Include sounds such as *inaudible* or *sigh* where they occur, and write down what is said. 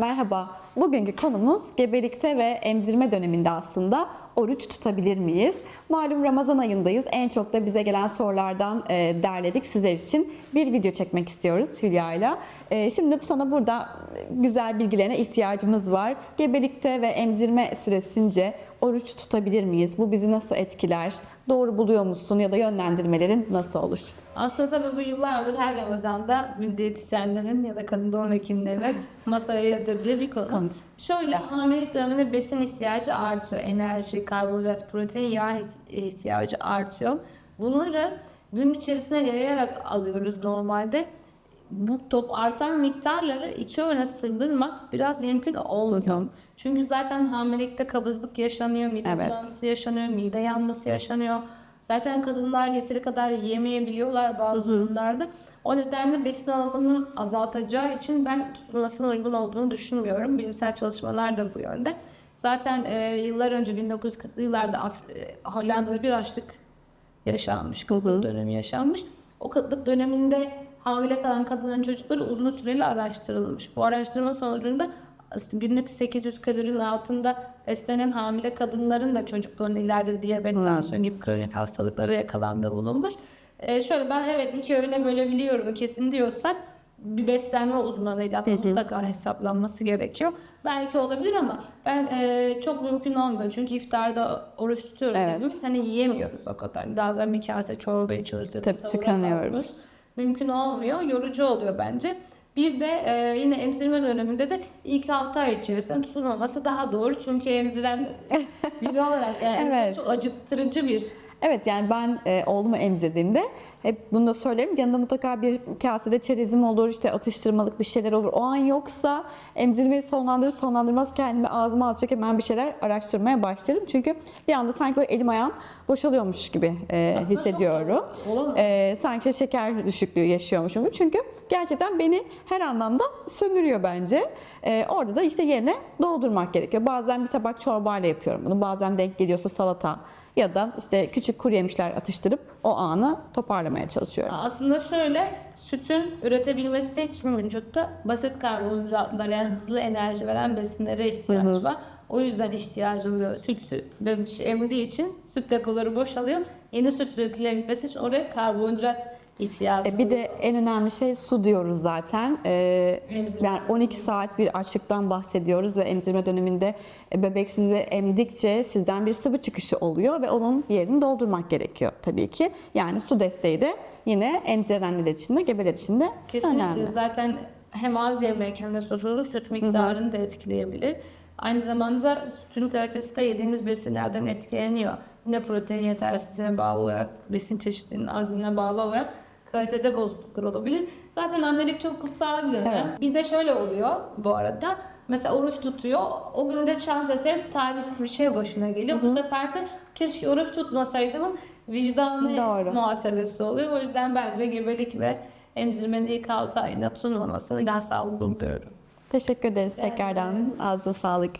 Merhaba. Bugünkü konumuz gebelikte ve emzirme döneminde aslında oruç tutabilir miyiz? Malum Ramazan ayındayız. En çok da bize gelen sorulardan e, derledik sizler için. Bir video çekmek istiyoruz Hülya'yla. E, şimdi sana burada güzel bilgilerine ihtiyacımız var. Gebelikte ve emzirme süresince oruç tutabilir miyiz? Bu bizi nasıl etkiler? Doğru buluyor musun ya da yönlendirmelerin nasıl olur? Aslında tabii bu yıllardır her Ramazan'da biz diyetisyenlerin ya da kadın doğum hekimlerinin *laughs* masaya yatırdığı bir konu. Şöyle hamilelik döneminde besin ihtiyacı artıyor. Enerji, karbonhidrat, protein, yağ iht- ihtiyacı artıyor. Bunları gün içerisinde yayarak alıyoruz normalde. Bu top artan miktarları iki öğüne sığdırmak biraz mümkün olmuyor. Çünkü zaten hamilelikte kabızlık yaşanıyor, mide Evet. yaşanıyor, mide yanması yaşanıyor. Zaten kadınlar yeteri kadar yiyemeyebiliyorlar bazı durumlarda. O nedenle besin alımını azaltacağı için ben tutulmasına uygun olduğunu düşünmüyorum. Bilimsel çalışmalar da bu yönde. Zaten e, yıllar önce 1940'lı yıllarda Af- e, Hollanda'da bir açlık yaşanmış, kıtlık dönemi yaşanmış. O kıtlık döneminde hamile kalan kadınların çocukları uzun süreli araştırılmış. Bu araştırma sonucunda günlük 800 kalorinin altında beslenen hamile kadınların da çocuklarının ileride diyabet, tansiyon gibi kronik hastalıklara yakalandığı bulunmuş. Ee, şöyle ben evet iki öğüne bölebiliyorum kesin diyorsak bir beslenme uzmanıyla mutlaka hesaplanması gerekiyor. Belki olabilir ama ben e, çok mümkün olmuyor. Çünkü iftarda oruç tutuyoruz. Evet. Biz hani yiyemiyoruz o kadar. Bazen bir kase çorba içiyoruz. ya da Tabii tıkanıyoruz. Mümkün olmuyor. Yorucu oluyor bence. Bir de e, yine emzirme döneminde de ilk 6 ay içerisinde tutulmaması daha doğru. Çünkü emziren *laughs* biri olarak yani Evet. çok acıktırıcı bir Evet yani ben e, oğlumu emzirdiğimde hep bunu da söylerim. Yanında mutlaka bir kasede çerezim olur, işte atıştırmalık bir şeyler olur. O an yoksa emzirmeyi sonlandırır sonlandırmaz kendimi ağzıma atacak hemen bir şeyler araştırmaya başlarım. Çünkü bir anda sanki böyle elim ayağım boşalıyormuş gibi e, Aslında hissediyorum. çok. E, sanki şeker düşüklüğü yaşıyormuşum. Çünkü gerçekten beni her anlamda sömürüyor bence. E, orada da işte yerine doldurmak gerekiyor. Bazen bir tabak çorbayla yapıyorum bunu. Bazen denk geliyorsa salata ya da işte küçük kuru yemişler atıştırıp o anı toparlamaya çalışıyorum. Aslında şöyle sütün üretebilmesi için vücutta basit karbonhidratlar yani hızlı enerji veren besinlere ihtiyaç Hı hı. var. O yüzden ihtiyacı oluyor. Süt, süt bebiş emdiği için süt depoları boşalıyor. Yeni süt üretilebilmesi için oraya karbonhidrat ihtiyacı E, bir de en önemli şey su diyoruz zaten. E, Emzirme yani 12 saat bir açlıktan bahsediyoruz ve emzirme döneminde bebek sizi emdikçe sizden bir sıvı çıkışı oluyor ve onun yerini doldurmak gerekiyor tabii ki. Yani su desteği de yine emziren anneler için de gebeler için de Kesinlikle önemli. zaten hem az yemek hem de susuzluk süt miktarını da etkileyebilir. Aynı zamanda sütün kalitesi de yediğimiz besinlerden etkileniyor. Yine protein yetersizliğine bağlı olarak, besin çeşitliliğinin azlığına bağlı olarak kalitede bozukluklar olabilir. Zaten annelik çok kutsal bir dönem. Evet. Bir de şöyle oluyor bu arada. Mesela oruç tutuyor. O gün de şans eseri talihsiz bir şey başına geliyor. Bu sefer de keşke oruç tutmasaydım vicdanı Doğru. muhasebesi oluyor. O yüzden bence gebelik ve emzirmenin ilk 6 ayında tutulmamasını daha sağlıklı buluyorum. Teşekkür ederiz tekrardan. Ağzına sağlık.